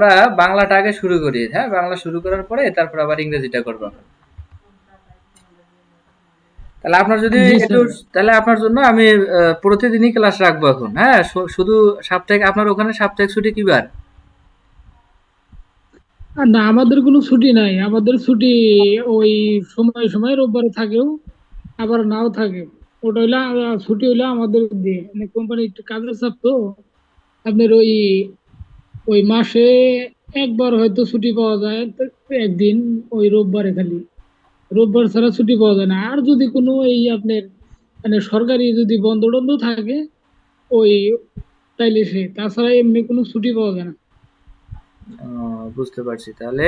আমরা বাংলাটা আগে শুরু করি হ্যাঁ? বাংলা শুরু করার পরে তারপর আবার ইংরেজিটা করব তাহলে আপনার যদি একটু তাহলে আপনার জন্য আমি প্রতিদিনই ক্লাস রাখব এখন হ্যাঁ? শুধু সাপ্তাহিক আপনার ওখানে সাপ্তাহিক ছুটি কি বার? না আমাদের কোনো ছুটি নাই। আমাদের ছুটি ওই সময় সময় রোববার থাকেও আবার নাও থাকে। ওটা হইলে ছুটি হইলে আমাদের দিয়ে। মানে কোম্পানি একটু কাজের চাপ তো। আপনার ওই ওই মাসে একবার হয়তো ছুটি পাওয়া যায় একদিন ওই রোববারে খালি। রোববার ছাড়া ছুটি পাওয়া যায় না। আর যদি কোনো এই আপনার মানে সরকারি যদি বন্ধ টন্ধ থাকে ওই তাইলে সে তাছাড়া এমনি কোনো ছুটি পাওয়া যায় না। বুঝতে পারছি। তাহলে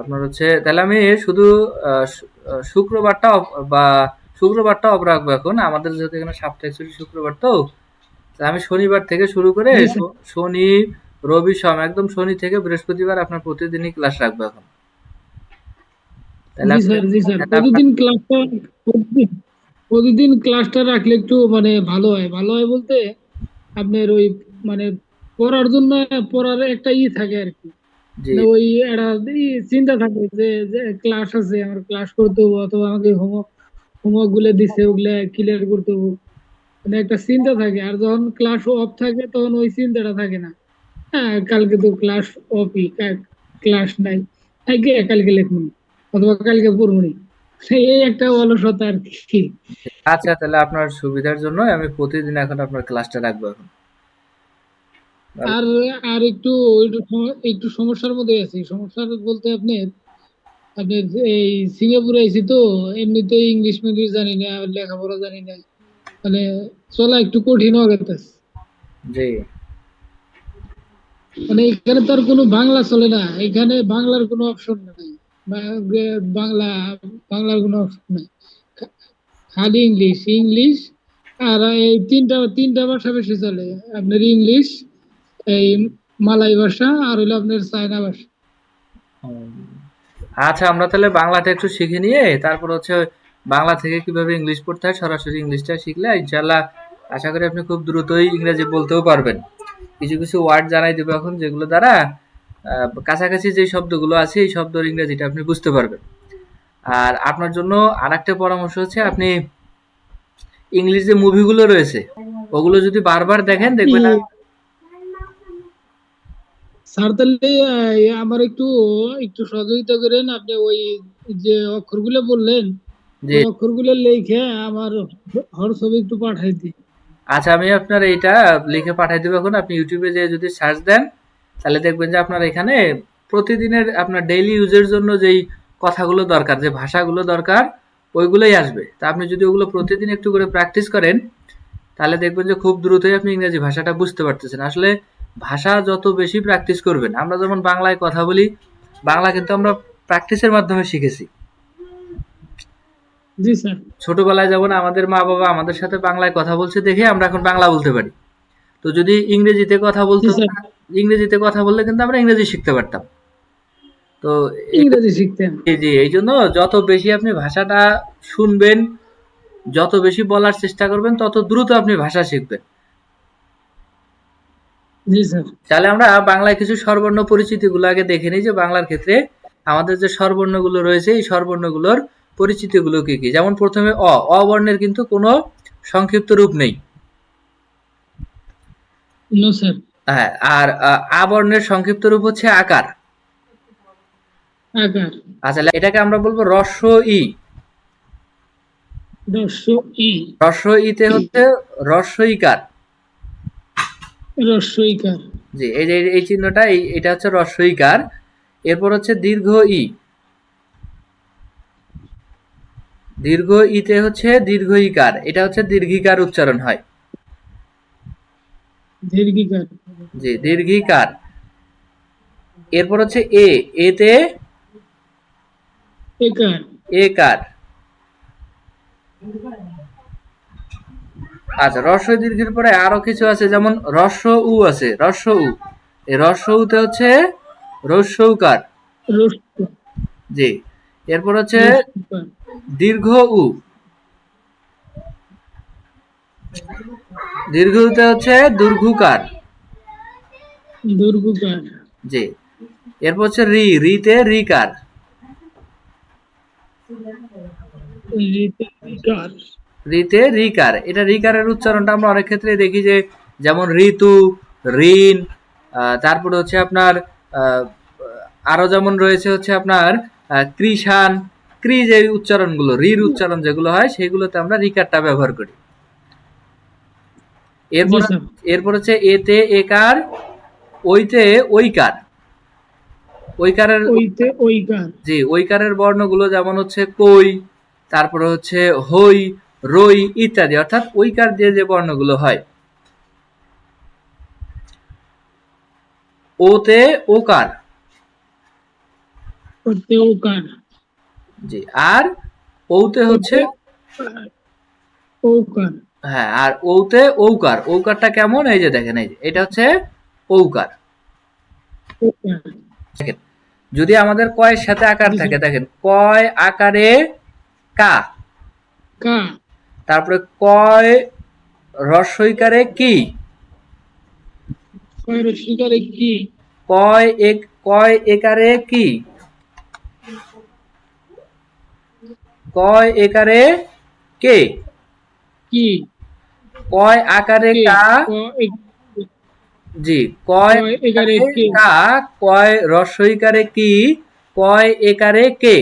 আপনার হচ্ছে তাহলে আমি শুধু আহ, শুক্রবারটা বা শুক্রবারটা অফ রাখব এখন। আমাদের যেহেতু এখানে সাপ্তাহিক ছুটি শুক্রবার তো আমি শনিবার থেকে শুরু করে শনি রবি সোম একদম শনি থেকে বৃহস্পতিবার আপনার প্রতিদিনই ক্লাস রাখব এখন। প্রতিদিন ক্লাসটা প্রতিদিন ক্লাসটা রাখলে একটু মানে ভালো হয়। ভালো হয় বলতে আপনার ওই মানে পড়ার জন্য পড়ার একটা ই থাকে আর কি। মানে ওই একটা চিন্তা থাকে যে ক্লাস আছে আমার ক্লাস করতে হবে অথবা আমাকে হোমওয়ার্ক হোমওয়ার্কগুলো দিছে ওগুলা ক্লিয়ার করতে হবে। মানে একটা চিন্তা থাকে। আর যখন ক্লাস অফ থাকে তখন ওই চিন্তাটা থাকে না। হ্যাঁ কালকে তো ক্লাস অফই ক্লাস নাই আগে কালকে লিখব অথবা কালকে পড়ব। এই একটা অলসতা আর কি। আচ্ছা তাহলে আপনার সুবিধার জন্য আমি প্রতিদিন এখন আপনার ক্লাসটা রাখব এখন। আর আর একটু একটু সমস্যার মধ্যে আছি। সমস্যা বলতে আপনি আপনি এই সিঙ্গাপুরে আইছি তো এমনিতে ইংলিশ মিডিয়াম জানি না লেখাপড়া জানি না। মানে চলা একটু কঠিন হয়ে গেছে। জি। মানে এখানে তো আর কোনো বাংলা চলে না। এখানে বাংলার কোনো অপশন নাই। বাংলা, বাংলার কোনো অপশন নাই। খালি ইংলিশ। ইংলিশ, আর এই তিনটা তিনটা ভাষা বেশি চলে। আপনার ইংলিশ, এই মালাই ভাষা, আর হইল আপনার চায়না ভাষা। আচ্ছা আমরা তাহলে বাংলাটা একটু শিখে নিয়ে, তারপর হচ্ছে বাংলা থেকে কীভাবে ইংলিশ পড়তে হয়, সরাসরি ইংলিশটা শিখলে ইনশাল্লাহ আশা করি আপনি খুব দ্রুতই ইংরেজি বলতেও পারবেন। কিছু কিছু ওয়ার্ড জানাই দেবো এখন যেগুলো দ্বারা কাছাকাছি যে শব্দগুলো আছে এই শব্দের ইংরেজিটা আপনি বুঝতে পারবেন। আর আপনার জন্য আরেকটা পরামর্শ হচ্ছে আপনি ইংলিশ যে মুভিগুলো রয়েছে ওগুলো যদি বারবার দেখেন দেখবেন স্যার তাহলে আমার একটু একটু সহযোগিতা করেন। আপনি ওই যে অক্ষরগুলো বললেন অক্ষরগুলো লিখে আমার হোয়াটসঅ্যাপে একটু পাঠাই দিই আচ্ছা আমি আপনার এইটা লিখে পাঠিয়ে দেবো এখন। আপনি ইউটিউবে যে যদি সার্চ দেন, তাহলে দেখবেন যে আপনার এখানে প্রতিদিনের আপনার ডেইলি ইউজের জন্য যেই কথাগুলো দরকার, যে ভাষাগুলো দরকার, ওইগুলোই আসবে। তা আপনি যদি ওগুলো প্রতিদিন একটু করে প্র্যাকটিস করেন, তাহলে দেখবেন যে খুব দ্রুতই আপনি ইংরেজি ভাষাটা বুঝতে পারতেছেন। আসলে ভাষা যত বেশি প্র্যাকটিস করবেন, আমরা যেমন বাংলায় কথা বলি, বাংলা কিন্তু আমরা প্র্যাকটিসের মাধ্যমে শিখেছি। জি স্যার। ছোটবেলায় যেমন আমাদের মা বাবা আমাদের সাথে বাংলায় কথা বলছে দেখে আমরা এখন বাংলা বলতে পারি। তো যদি ইংরেজিতে কথা বলতো ইংরেজিতে কথা বললে কিন্তু আমরা ইংরেজি শিখতে পারতাম। তো ইংরেজি শিখতেন। জি এই জন্য যত বেশি আপনি ভাষাটা শুনবেন যত বেশি বলার চেষ্টা করবেন তত দ্রুত আপনি ভাষা শিখবেন। তাহলে আমরা বাংলায় কিছু স্বরবর্ণ পরিচিতিগুলো আগে দেখে নিই যে বাংলার ক্ষেত্রে আমাদের যে স্বরবর্ণগুলো রয়েছে এই স্বরবর্ণগুলোর পরিচিতিগুলো কি? কি যেমন প্রথমে অ অ বর্ণের কিন্তু কোনো সংক্ষিপ্ত রূপ নেই। হ্যাঁ আর আহ, আ বর্ণের সংক্ষিপ্ত রূপ হচ্ছে আকার। আকার। আচ্ছা এটাকে আমরা বলব রস্য ই। রস্য ইতে হচ্ছে রস্যইকার। রস্যইকার। জি এই যে এই চিহ্নটা এটা হচ্ছে রস্যইকার। এরপর হচ্ছে দীর্ঘ ই। দীর্ঘ ইতে হচ্ছে দীর্ঘ ইকার এটা হচ্ছে দীর্ঘিকার উচ্চারণ হয়। দীর্ঘিকার। জি দীর্ঘিকার। এরপর হচ্ছে এ এতে একার। আচ্ছা রস্য দীর্ঘের পরে আরও কিছু আছে যেমন রস্য উ আছে রস্ব উ। এই রস্য উতে হচ্ছে রস্যৌকার। রস্য। জি এরপর হচ্ছে। দীর্ঘ উ। দীর্ঘ উতে হচ্ছে দুর্ঘুকার। দুর্গুকার জি। এরপর হচ্ছে রি রিতে রিকার। রিতে রিকার। এটা রিকারের উচ্চারণটা আমরা অনেক ক্ষেত্রে দেখি যে যেমন ঋতু ঋণ আহ, তারপরে হচ্ছে আপনার আহ, আরও যেমন রয়েছে হচ্ছে আপনার কৃষান ক্রি যে উচ্চারণগুলো রির উচ্চারণ যেগুলো হয় সেগুলোতে আমরা রিকারটা ব্যবহার করি। এরপর। এরপর হচ্ছে এতে একার ওইতে ওইকার ওইকারের ওইতে ওইকার জি ওইকারের বর্ণগুলো যেমন হচ্ছে কই তারপরে হচ্ছে হই রই ইত্যাদি অর্থাৎ ওইকার দিয়ে যে বর্ণগুলো হয়। ওতে ওকার। ওতে ওকার। জি আর ওতে হচ্ছে ওকার হ্যাঁ আর ওতে ঔকার। ঔকারটা কেমন? এই যে দেখেন এই যে এটা হচ্ছে ওকার যদি আমাদের কয়ের সাথে আকার থাকে দেখেন কয় আকারে কা? তারপরে কয় রস্বইকারে কি? কি? কয় এক কয় একারে কি? কয় একারে কে? কি? কয় আকারে কে? জি কয় একারে কে? কা কয় রস্বইকারে কি কয় একারে কে?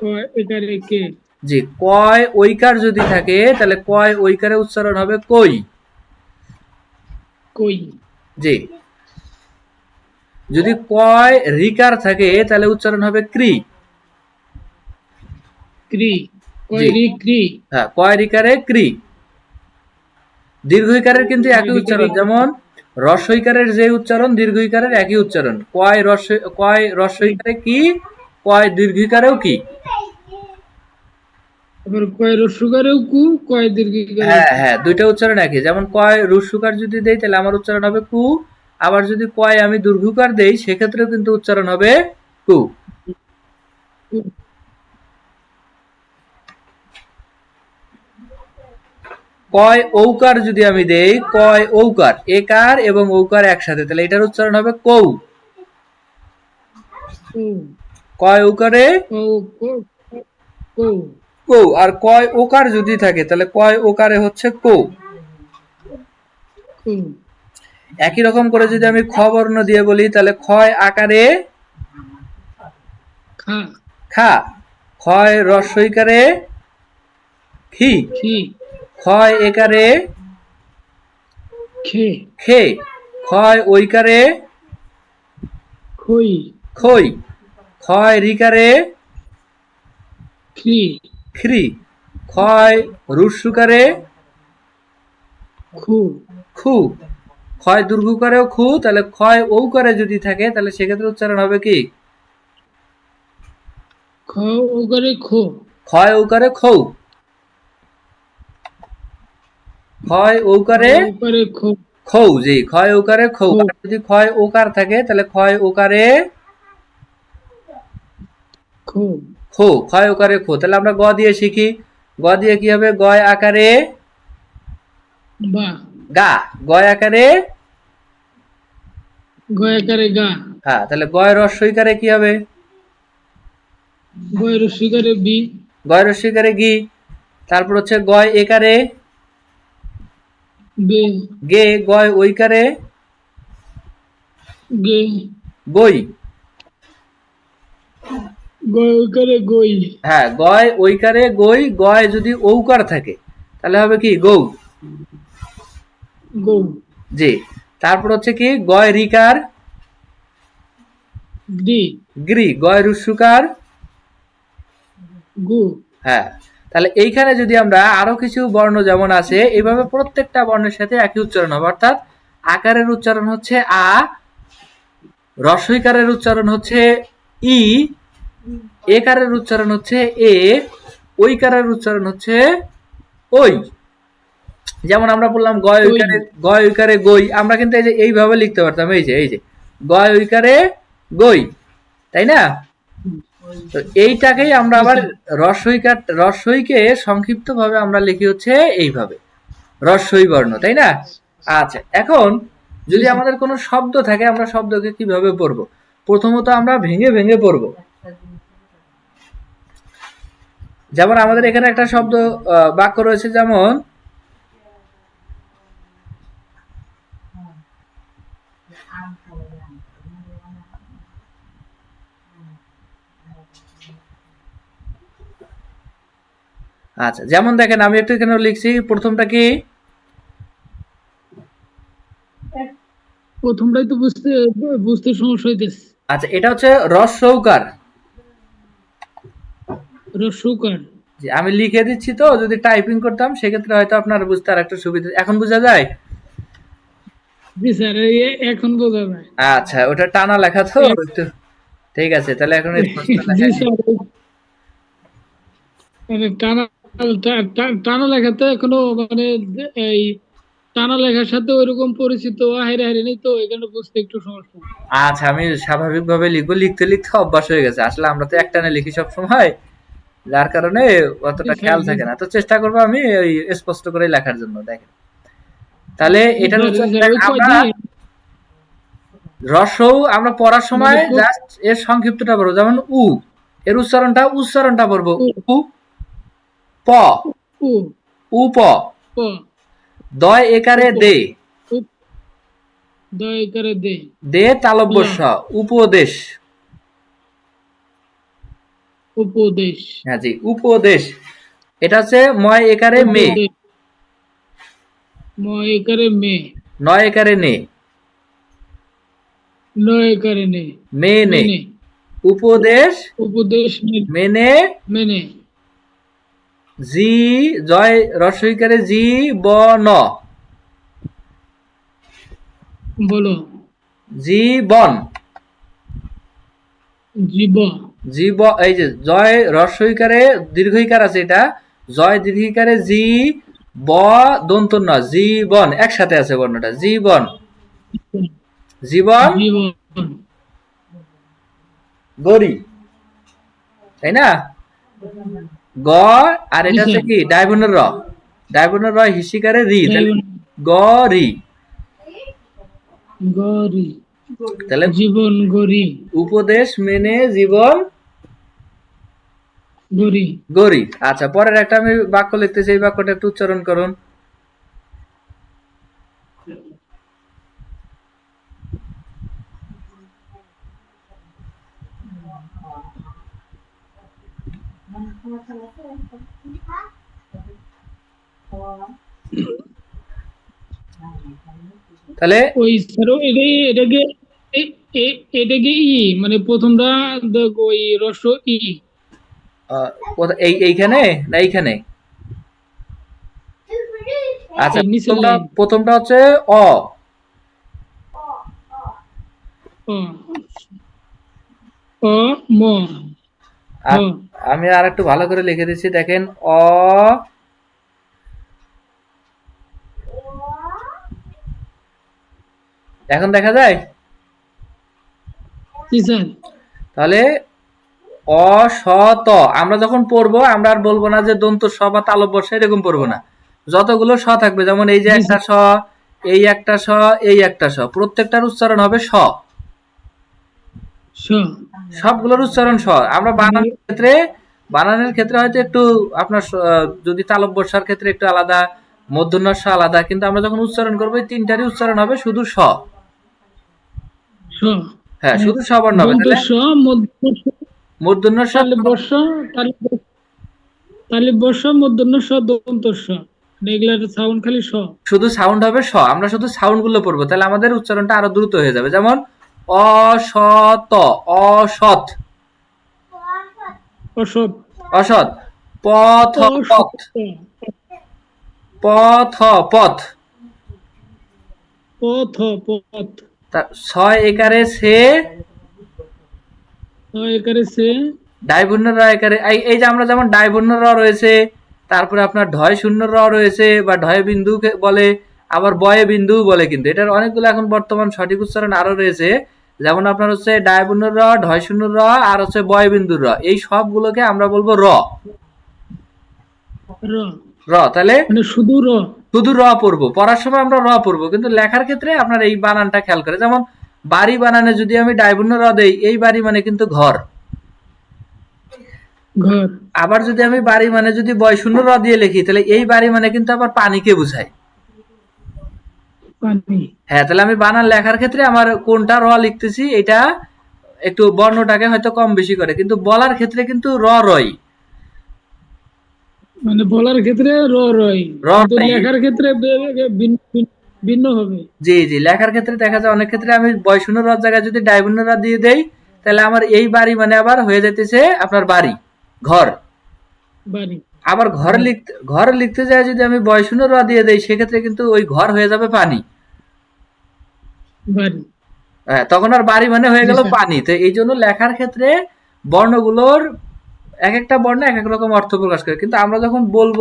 কয় একারে কে? জি কয় ঐকার যদি থাকে তাহলে কয় ঐকারে উচ্চারণ হবে কই? কই? জি। যদি কয় রিকার থাকে তাহলে উচ্চারণ হবে ক্রি ক্রি। কয় জি। রি ক্রি। হ্যাঁ ক্রি। দীর্ঘইকারের কিন্তু একই উচ্চারণ যেমন রস্বইকারের যে উচ্চারণ দীর্ঘইকারের একই উচ্চারণ। কয় রস কয় রস্বইকারে কি কয় দীর্ঘইকারেও কি। আবার কয় রসুকারেও কু কয় দীর্ঘিকারে হ্যাঁ হ্যাঁ দুইটা উচ্চারণ একই। যেমন কয় রুসুকার যদি দেই তাহলে আমার উচ্চারণ হবে কু। আবার যদি কয় আমি দীর্ঘকার দেই সেক্ষেত্রেও কিন্তু উচ্চারণ হবে কু। কয় ঔকার যদি আমি দেই কয় ঔকার? একার এবং ঔকার একসাথে। তাহলে এটার উচ্চারণ হবে কৌ। কয় ঔকারে? ক- আর কয় ওকার যদি থাকে তাহলে কয় ওকারে হচ্ছে কৌ। একই রকম করে যদি আমি খ বর্ণ দিয়ে বলি তাহলে ক্ষয় আকারে? খা। ক্ষয় রস্বইকারে খি। খি। ক্ষয় একারে খে। খে। ক্ষয় ঐকারে খই। খই। ক্ষয় রিকারে খ্রি। খ্রি। ক্ষয় রুসুকারে খু। খু। ক্ষয় দুর্গুকারেও খু তাহলে ক্ষয় ঔকারে যদি থাকে তাহলে সেক্ষেত্রে উচ্চারণ হবে কি? খ ওকারে খো। ক্ষয় ঔকারে খৌ। ক্ষয় ওকারে খৌ জি ক্ষয় ওকারে খৌ। যদি ক্ষয় ওকার থাকে তাহলে ক্ষয় ওকারে খো ক্ষয় ওকারে খো তাহলে আমরা গ দিয়ে শিখি। গ দিয়ে কি হবে? গয় আকারে গা। গয় আকারে গয়াকারে গা। হ্যাঁ তাহলে গয় রস্বইকারে কি হবে? গয় রসিকারে বি। গয় রস্বইকারে গি। তারপর হচ্ছে গয় একারে গে। গয় ওইকারে গে। গই। গয় ওকারে গই। হ্যাঁ গয় ওইকারে গই গয় যদি ঔকার থাকে তাহলে হবে কি? গৌ। গৌ। জি। তারপর হচ্ছে কি? গয় রিকার গ্রি গ্রি গয় রুসুকার গু। হ্যাঁ। তাহলে এইখানে যদি আমরা আরও কিছু বর্ণ যেমন আছে এইভাবে প্রত্যেকটা বর্ণের সাথে একই উচ্চারণ হবে। অর্থাৎ আকারের উচ্চারণ হচ্ছে আ রস্বইকারের উচ্চারণ হচ্ছে ই একারের উচ্চারণ হচ্ছে এ ওইকারের উচ্চারণ হচ্ছে ওই যেমন আমরা বললাম গয় ওই। ওইকারে গয় ওইকারে গই আমরা কিন্তু এই যে এইভাবে লিখতে পারতাম এই যে এই যে গয় ওইকারে গই তাই না? তো এইটাকেই আমরা আবার রস্বইকার রস্বইকে সংক্ষিপ্ত ভাবে আমরা লিখি হচ্ছে এইভাবে। রস্বই বর্ণ, তাই না? আচ্ছা এখন যদি আমাদের কোনো শব্দ থাকে, আমরা শব্দকে কীভাবে পড়ব? প্রথমত আমরা ভেঙে ভেঙে পড়ব। যেমন আমাদের এখানে একটা শব্দ বাক্য রয়েছে যেমন আচ্ছা যেমন দেখেন আমি একটু এখানে লিখছি প্রথমটা কি? প্রথমটাই তো বুঝতে বুঝতে সমস্যা হইতেছে। আচ্ছা এটা হচ্ছে রস সৌকার রসুকার যে আমি লিখে দিচ্ছি তো যদি টাইপিং করতাম সেক্ষেত্রে হয়তো আপনার বুঝতে আর একটা সুবিধা এখন বোঝা যায়? জি স্যার এই এখন বোঝা যায়। আচ্ছা ওটা টানা লেখা তো একটু ঠিক আছে তাহলে এখন জি টানা টানা লেখাতে এখনও মানে এই টানা লেখার সাথে ওইরকম পরিচিত হাইরে হাইরে নেই তো এখানে বুঝতে একটু সমস্যা। আচ্ছা আমি স্বাভাবিকভাবে লিখব লিখতে লিখতে অভ্যাস হয়ে গেছে। আসলে আমরা তো একটানে লিখি সব সময় যার কারণে অতটা খেয়াল থাকে না। তো চেষ্টা করব আমি ওই স্পষ্ট করে লেখার জন্য দেখেন। তাহলে এটা আমরা রসৌ আমরা পড়ার সময় জাস্ট এর সংক্ষিপ্তটা পড়ব যেমন উ। এর উচ্চারণটা উচ্চারণটা পড়ব উ। প। দয় একারে দে। দয় দে। দে তালব্য স উপদেশ। উপদেশ। হ্যাঁ জি উপদেশ। এটা হচ্ছে ময় একারে মে। ময় করে মে। নয় একারে নে। নয় করে নে। মে নে। মেনে উপদেশ। উপদেশ মেনে মেনে জি জয় রসইকারে জি ব ন। বলো। জীবন। জীব জীব এই যে জয় রস্বইকারে দীর্ঘইকার আছে এটা। জয় দীর্ঘইকারে জি ব দন্ত ন জীবন। একসাথে আছে বর্ণটা জীবন। জীবন? জীবন। গরি তাই না? গ আর এটা হচ্ছে কি? র। র হিসিকারে রি। গ রি। গরি তাহলে জীবন গরি। উপদেশ মেনে জীবন গরি। গরি। আচ্ছা পরের একটা আমি বাক্য লিখতে চাই বাক্যটা একটু উচ্চারণ করুন। তাহলে ওই স্যার এটা এটাকে এটাকে ই? মানে প্রথমটা দেখ ওই রস ই। এই এইখানে না এইখানে? আচ্ছা প্রথমটা প্রথমটা হচ্ছে অ। অ অ ম। আমি আর একটু ভালো করে লিখে দিচ্ছি দেখেন অ এখন দেখা যায়? তাহলে অসত আমরা যখন পড়ব আমরা আর বলব না যে দন্ত স বা তালব বর্ষা এরকম পড়ব না। যতগুলো স থাকবে যেমন এই যে একটা স এই একটা স এই একটা স প্রত্যেকটার উচ্চারণ হবে স। স। সবগুলোর উচ্চারণ স আমরা বানানোর ক্ষেত্রে বানানোর ক্ষেত্রে হয়তো একটু আপনার যদি তালব বর্ষার ক্ষেত্রে একটু আলাদা মধ্যন্ন স আলাদা কিন্তু আমরা যখন উচ্চারণ করব তিনটারই উচ্চারণ হবে শুধু স। হ্যাঁ শুধু স বর্ণ হবে তাহলে বর্ষ সাউন্ড খালি স। শুধু সাউন্ড হবে স আমরা শুধু সাউন্ডগুলো পড়ব তাহলে আমাদের উচ্চারণটা আরও দ্রুত হয়ে যাবে। যেমন অসত অসৎ। অসৎ। অসৎ। পথ পথ। পথ পথ। পথ পথ। ছয় একারে সে একারে সে ডাইবন্য র একারে এই- যে আমরা যেমন ডাইবন্য র রয়েছে তারপরে আপনার ঢয় শূন্য র রয়েছে বা ঢয় বিন্দু বলে আবার বয়ে বিন্দু বলে কিন্তু। এটার অনেকগুলো এখন বর্তমান সঠিক উচ্চারণ আরও রয়েছে। যেমন আপনার হচ্ছে ডায়বন্য র ঢয় শূন্য র আর হচ্ছে বয় বিন্দুর র এই সবগুলোকে আমরা বলব র। র। তাহলে? মানে শুধু র। শুধু র পড়ব। পড়ার সময় আমরা র পড়ব কিন্তু লেখার ক্ষেত্রে আপনার এই বানানটা খেয়াল করে। যেমন বাড়ি বানানে যদি আমি ডাইবুন্য র দেই এই বাড়ি মানে কিন্তু ঘর। ঘর। আবার যদি আমি বাড়ি মানে যদি বয় শূন্য র দিয়ে লিখি তাহলে এই বাড়ি মানে কিন্তু আবার পানিকে বোঝায়। হ্যাঁ তাহলে আমি বানান লেখার ক্ষেত্রে আমার কোনটা র লিখতেছি এটা একটু বর্ণটাকে হয়তো কম বেশি করে কিন্তু বলার ক্ষেত্রে কিন্তু র রই। মানে বলার ক্ষেত্রে র রয় র লেখার ক্ষেত্রে ভিন্ন- হবে। জি জি লেখার ক্ষেত্রে দেখা যায় অনেক ক্ষেত্রে আমি বয় শূন্য র জায়গায় যদি ডাইবুন্য র দিয়ে দেই তাহলে আমার এই বাড়ি মানে আবার হয়ে যাইতেছে আপনার বাড়ি ঘর। বাড়ি। আবার ঘর লিখতে ঘর লিখতে যায় যদি আমি বয় শূন্য র দিয়ে দেই সেক্ষেত্রে কিন্তু ওই ঘর হয়ে যাবে পানি। হ্যাঁ, তখন আর বাড়ি মানে হয়ে গেল পানি। তো এই জন্য লেখার ক্ষেত্রে বর্ণগুলোর এক একটা বর্ণ এক এক রকম অর্থ প্রকাশ করে। কিন্তু আমরা যখন বলব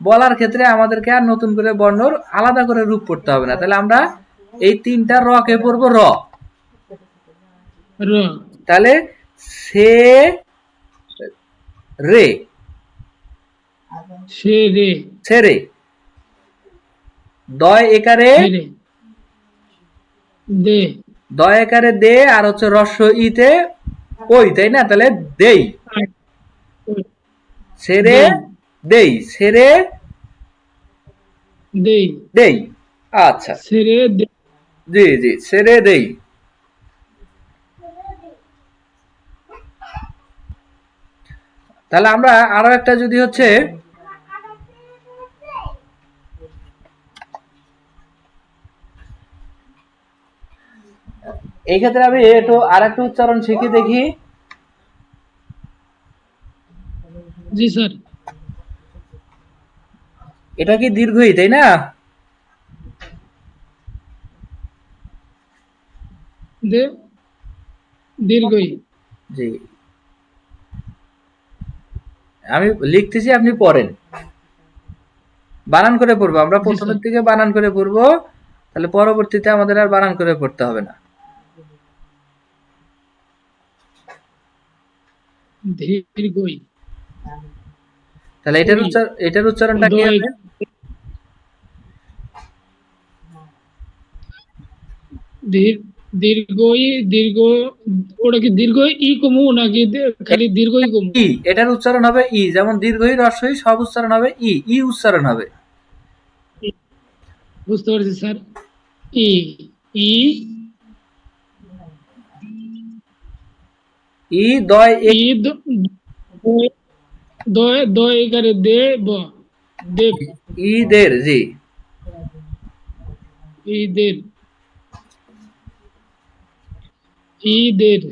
বলার ক্ষেত্রে আমাদেরকে আর নতুন করে বর্ণর আলাদা করে রূপ পড়তে হবে না। তাহলে আমরা এই তিনটা র কে পড়ব র। র। তাহলে সে রে। রে দয় একারে? দে। দয় একারে দে আর হচ্ছে রস্য ইতে ওই তাই না? তাহলে দেই। সেরে দেই। সেরে দেই। দেই। আচ্ছা। রে জি জি। সেরে দেই। তাহলে আমরা আরও একটা যদি হচ্ছে এই ক্ষেত্রে আমি একটু আর একটা উচ্চারণ শিখে দেখি। জি স্যার। এটা কি দীর্ঘই তাই না? দীর্ঘই। জি। আমি লিখতেছি আপনি পড়েন। বানান করে পড়ব আমরা প্রথমের। দিকে বানান করে পড়ব তাহলে পরবর্তীতে আমাদের আর বানান করে পড়তে হবে না। দীর্ঘই। তাহলে এটার। উচ্চারণ এটার উচ্চারণটা কি হবে? দীর- দীর্ঘই দীর্ঘ ওটা কি দীর্ঘ ই কমু নাকি খালি দীর্ঘই কমু? ই এটার উচ্চারণ হবে ই যেমন দীর্ঘই রস্যই সব উচ্চারণ হবে ই ই উচ্চারণ হবে। বুঝতে পারছি স্যার। ই ই ই দয় এ দয়- দয় এগারে দে ব। দেব ঈদের জি। ঈদের ঈদের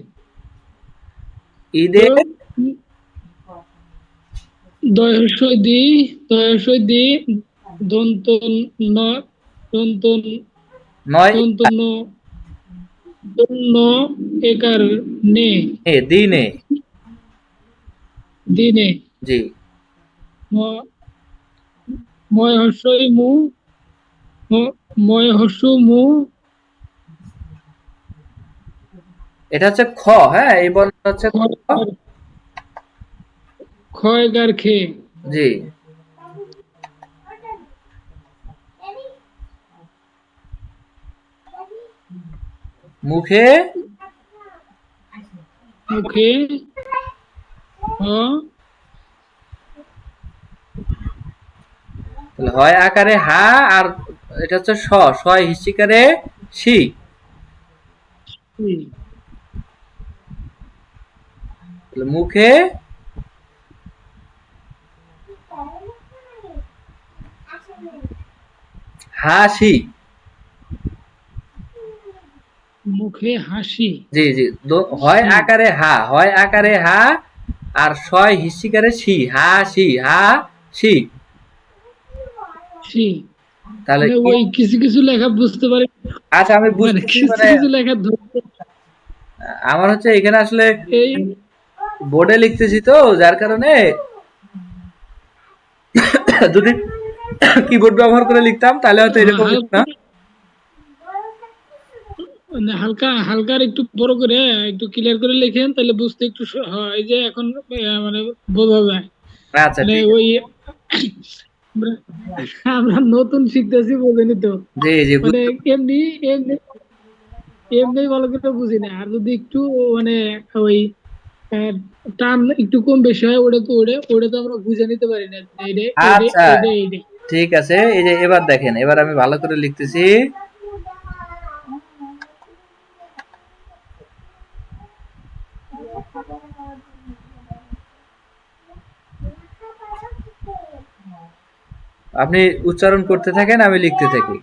ঈদের দয়সই দি দয়সই দি দন্ত ন দন্ত নয় দন্ত নে এ দিনে দিনে জি ময় হস্যই মু ম- ময় হস্য মু এটা হচ্ছে খ হ্যাঁ? এই বর্ণটা হচ্ছে খ। ক্ষয় গার খে জি। মুখে? মুখে। হয় আকারে হা আর এটা হচ্ছে স সয় হিসিকারে সি মুখে? হাসি মুখে হাসি। জি জি। হয় আকারে হা হয় আকারে হা আর ছয় হিসিকারে সি হা সি হা সি সি তাহলে মানে ওই কিছু কিছু লেখা বুঝতে পারি। আচ্ছা আমি মানে বুঝতেছি কিছু মানে কিছু লেখা আমার হচ্ছে এখানে আসলে বোর্ডে লিখতেছি তো যার কারণে যদি কিবোর্ড ব্যবহার করে লিখতাম তাহলে হয়তো এরকম হতো না মানে হালকা হালকার একটু বড় করে একটু ক্লিয়ার করে লেখেন তাহলে বুঝতে একটু হয় যে এখন মানে বোঝা যায়। আচ্ছা মানে ওই আমরা নতুন শিখতেছি বোঝেনি তো। মানে এমনি এমনি এমনি ভালো করে বুঝি না। আর যদি একটু মানে ওই টান একটু কম বেশি হয় ওটা তো ওটা ওটা তো আমরা বুঝে নিতে পারি না। ঠিক আছে। এই যে এবার দেখেন এবার আমি ভালো করে লিখতেছি। আপনি উচ্চারণ করতে থাকেন আমি লিখতে থাকি।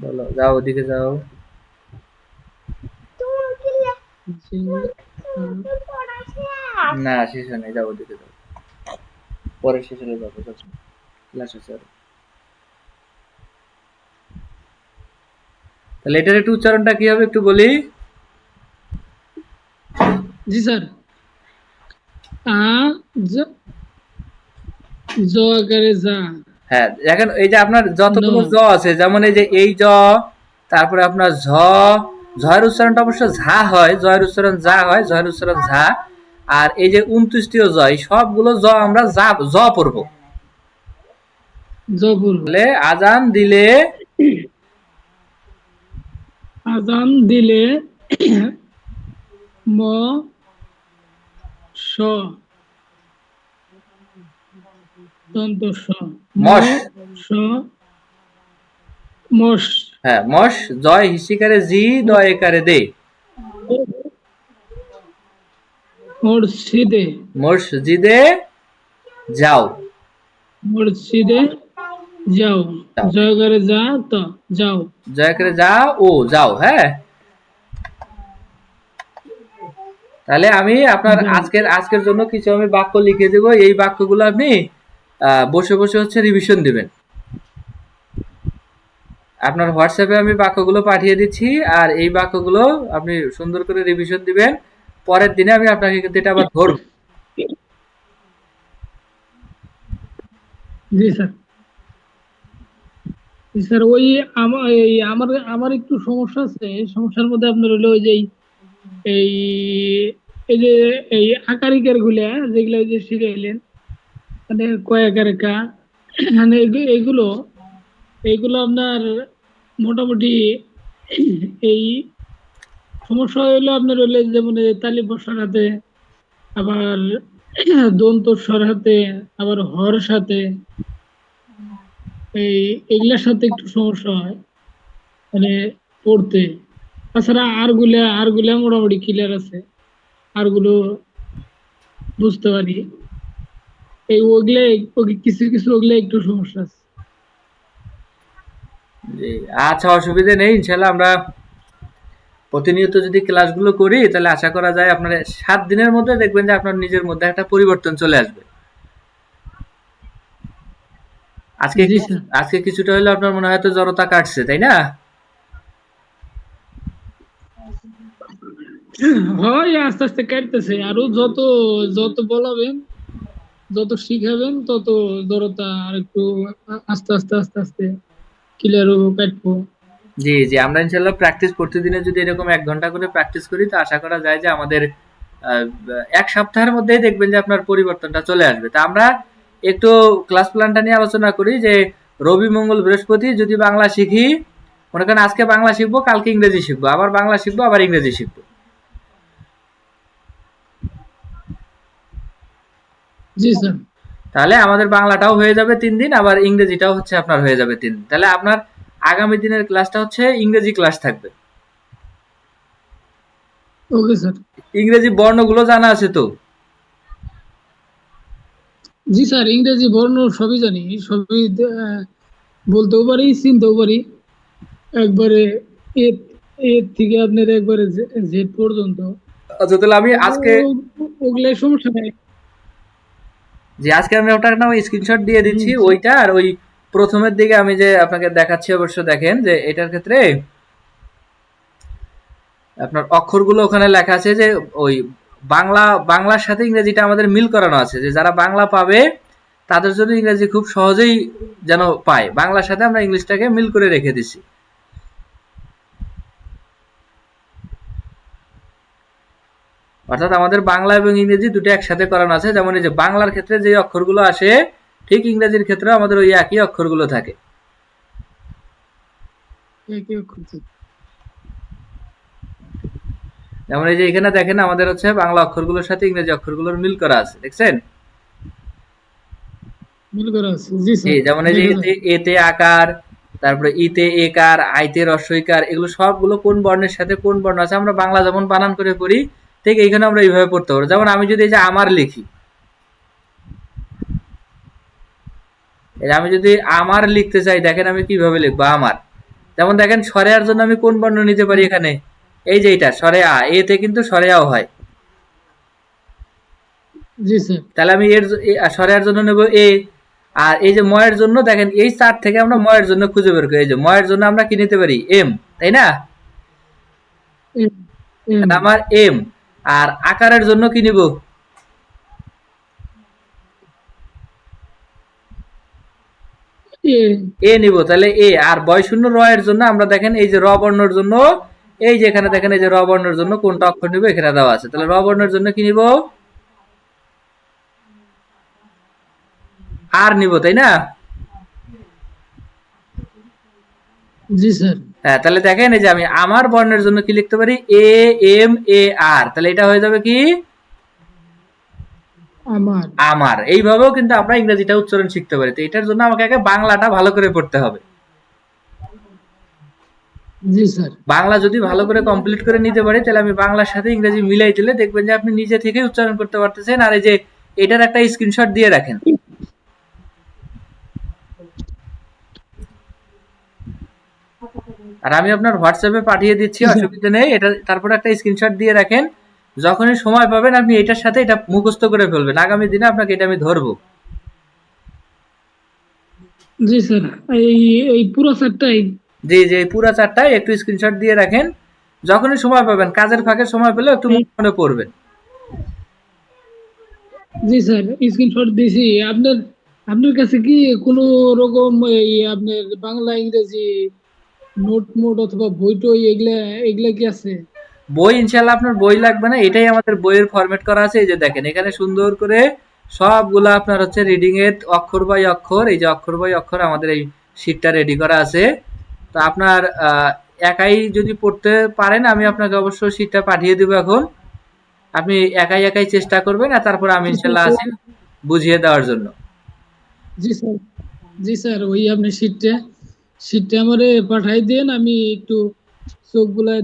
বলো যাও ওদিকে যাও। না শেষ নেই নাই যাও ওদিকে যাও। পরে শেষ হলে যাব ক্লাস আছে আরও। তাহলে এটার একটু উচ্চারণটা কি হবে একটু বলি জি স্যার আ জ জ আকারে যা হ্যাঁ এখন এই যে আপনার যতগুলো. জ আছে যেমন এই যে এই জ তারপরে আপনার ঝ ঝয়ের উচ্চারণটা অবশ্য ঝা হয় জয়ের উচ্চারণ যা হয় জয়ের উচ্চারণ ঝা আর এই যে উনত্রিশটিও জয় সবগুলো জ আমরা যা জ পড়ব। তাহলে আজান দিলে আজান দিলে ম স দন্ত স। ম স হ্যাঁ মশ জয় হিসিকারে জি দয় একারে দে। মসজিদে মসজিদে যাও। মসজিদে যাও। জয় করে যা তো যাও। জয় করে যাও ও যাও হ্যাঁ। তাহলে আমি আপনার আজকের আজকের জন্য কিছু আমি বাক্য লিখে দেব। এই বাক্যগুলো আপনি আহ, বসে বসে হচ্ছে রিভিশন দিবেন। আপনার হোয়াটসঅ্যাপে আমি বাক্যগুলো পাঠিয়ে দিচ্ছি আর এই বাক্যগুলো আপনি সুন্দর করে রিভিশন দিবেন। পরের দিনে আমি আপনাকে কিন্তু এটা আবার ধরব। জি স্যার। স্যার, ওই আমার আমার একটু সমস্যা আছে। সমস্যার মধ্যে আপনার হলো ওই যে এই- এই যে এই আকারিকারগুলা, যেগুলো যে শিখাইলেন মানে কয়াকার মানে এগু- এগুলো এইগুলো আপনার মোটামুটি এই সমস্যা হইল আপনার হইলে যেমন এই তালি বসার হাতে, আবার দন্ত স্বর হাতে, আবার হর সাথে, এই এগুলার সাথে একটু সমস্যা হয় মানে পড়তে। তাছাড়া আরগুলা আরগুলা মোটামুটি ক্লিয়ার আছে আরগুলো বুঝতে পারি। এই ওগুলা ওগি- কিছু কিছু ওগুলা একটু সমস্যা আছে। আচ্ছা অসুবিধা নেই, ইনশাল্লাহ আমরা প্রতিনিয়ত যদি ক্লাসগুলো করি তাহলে আশা করা যায় আপনার সাত দিনের মধ্যে দেখবেন যে আপনার নিজের মধ্যে একটা পরিবর্তন চলে আসবে। আজকে। আজকে কিছুটা হলে আপনার মনে হয় তো জড়তা কাটছে তাই না? হয় আস্তে আস্তে কাটতেছে। আরও যত যত বলাবেন যত শিখাবেন তত জড়তা আর একটু আস্তে আস্তে আস্তে আস্তে ক্লিয়ার হব কাটবো। জি জি আমরা ইনশাল্লাহ প্র্যাকটিস প্রতিদিনে যদি এরকম এক ঘণ্টা করে প্র্যাকটিস করি তো আশা করা যায় যে আমাদের আহ, এক সপ্তাহের মধ্যেই দেখবেন যে আপনার পরিবর্তনটা চলে আসবে। তা আমরা একটু ক্লাস প্ল্যানটা নিয়ে আলোচনা করি যে রবি মঙ্গল বৃহস্পতি যদি বাংলা শিখি মনে করেন আজকে বাংলা শিখব কালকে ইংরেজি শিখব আবার বাংলা শিখব আবার ইংরেজি শিখব। জি স্যার। তাহলে আমাদের বাংলাটাও হয়ে যাবে তিন দিন আবার ইংরেজিটাও হচ্ছে আপনার হয়ে যাবে তিন দিন। তাহলে আপনার আগামী দিনের ক্লাসটা হচ্ছে ইংরেজি ক্লাস থাকবে। ওকে স্যার ইংরেজি বর্ণগুলো জানা আছে তো? জি স্যার ইংরেজি বর্ণ সবই জানি সবই বলতেও পারি চিনতেও পারি। একবারে এর এর থেকে আপনার একবারে জেড পর্যন্ত। আচ্ছা তাহলে আমি আজকে ওগুলাই সমস্যা নাই। যে আজকে আমি ওটার নাম স্ক্রিনশট দিয়ে দিচ্ছি ওইটা আর ওই প্রথমের দিকে আমি যে আপনাকে দেখাচ্ছি অবশ্য দেখেন যে এটার ক্ষেত্রে আপনার অক্ষরগুলো ওখানে লেখা আছে যে ওই বাংলা, বাংলার সাথে ইংরেজিটা আমাদের মিল করানো আছে, যে যারা বাংলা পাবে, তাদের জন্য ইংরেজি খুব সহজেই যেন পায়। বাংলার সাথে আমরা ইংলিশটাকে মিল করে রেখে দিছি। অর্থাৎ আমাদের বাংলা এবং ইংরেজি দুটো একসাথে করানো আছে, যেমন এই যে বাংলার ক্ষেত্রে যে অক্ষরগুলো আসে ঠিক ইংরেজির ক্ষেত্রে আমাদের ওই একই অক্ষরগুলো থাকে। যেমন এই যে এখানে দেখেন আমাদের হচ্ছে বাংলা অক্ষরগুলোর সাথে ইংরেজি অক্ষরগুলোর মিল করা আছে দেখছেন? যেমন এই যে এতে এতে আকার তারপরে ইতে একার আইতে রস্বইকার এগুলো সবগুলো কোন বর্ণের সাথে কোন বর্ণ আছে? আমরা বাংলা যেমন বানান করে পড়ি ঠিক এইখানে আমরা এইভাবে পড়তে পারব। যেমন আমি যদি এই যে আমার লিখি এই যে আমি যদি আমার লিখতে চাই দেখেন আমি কীভাবে লিখব আমার। যেমন দেখেন সরেয়ার জন্য আমি কোন বর্ণ নিতে পারি এখানে? এই যে এটা সরে আ এতে কিন্তু সরে আও হয়। তাহলে আমি এর সরেয়ার জন্য নেব এ। আর এই যে ময়ের জন্য দেখেন এই চার থেকে আমরা ময়ের জন্য খুঁজে বের করি। এই যে ময়ের জন্য আমরা কি নিতে পারি? এম তাই না? আমার এম আর আকারের জন্য কি নিব? এ, নিব তাহলে এ। আর বয় শূন্য র এর জন্য আমরা দেখেন এই যে র বর্ণের জন্য এই যে এখানে দেখেন এই যে র বর্ণের জন্য কোনটা অক্ষর নিব এখানে দেওয়া আছে। তাহলে র বর্ণের জন্য কি নিব? আর নিব তাই না? জি স্যার। হ্যাঁ তাহলে দেখেন এই যে আমি আমার বর্ণের জন্য কি লিখতে পারি? A M A R. তাহলে এটা হয়ে যাবে কি? আমার। আমার। এইভাবেও কিন্তু আমরা ইংরেজিটা উচ্চারণ শিখতে পারি। তো এটার জন্য আমাকে আগে বাংলাটা ভালো করে পড়তে হবে। জি স্যার। বাংলা যদি ভালো করে কমপ্লিট করে নিতে পারি তাহলে আমি বাংলার সাথে ইংরেজি মিলাই দিলে দেখবেন যে আপনি নিজে থেকে উচ্চারণ করতে পারতেছেন। আর এই যে এটার একটা স্ক্রিনশট দিয়ে রাখেন। আর আমি আপনার হোয়াটসঅ্যাপে পাঠিয়ে দিচ্ছি অসুবিধা নেই। এটা তারপর একটা স্ক্রিনশট দিয়ে রাখেন। যখনই সময় পাবেন আপনি এটার সাথে এটা মুখস্থ করে ফেলবেন। আগামী দিনে আপনাকে এটা আমি ধরবো। জি স্যার এই এই পুরো সেটটাই জি জি পুরো চারটায় একটু স্ক্রিনশট দিয়ে রাখেন। যখনই সময় পাবেন কাজের ফাঁকে সময় পেলে একটু মনে মনে পড়বেন জি স্যার স্ক্রিনশট দিয়েছি। আপনার আপনার কাছে কি কোনো রকম এই আপনার বাংলা ইংরেজি নোট মোট অথবা বই টই এগুলা এগুলা কি আছে? বই ইনশাল্লাহ আপনার বই লাগবে না, এটাই আমাদের বইয়ের ফরম্যাট করা আছে। এই যে দেখেন, এখানে সুন্দর করে সবগুলো আপনার হচ্ছে রিডিং এর অক্ষর বাই অক্ষর, এই যে অক্ষর বাই অক্ষর আমাদের এই শিটটা রেডি করা আছে। তো আপনার একাই যদি পড়তে পারেন, আমি আপনাকে অবশ্যই শিটটা পাঠিয়ে দেবো এখন। আপনি একাই একাই চেষ্টা করবেন আর তারপর আমি ইনশাল্লাহ আছি বুঝিয়ে দেওয়ার জন্য। জি স্যার জি স্যার, ওই আপনি শীটটা শীটটা আমারে পাঠাই দেন, আমি একটু চোখগুলা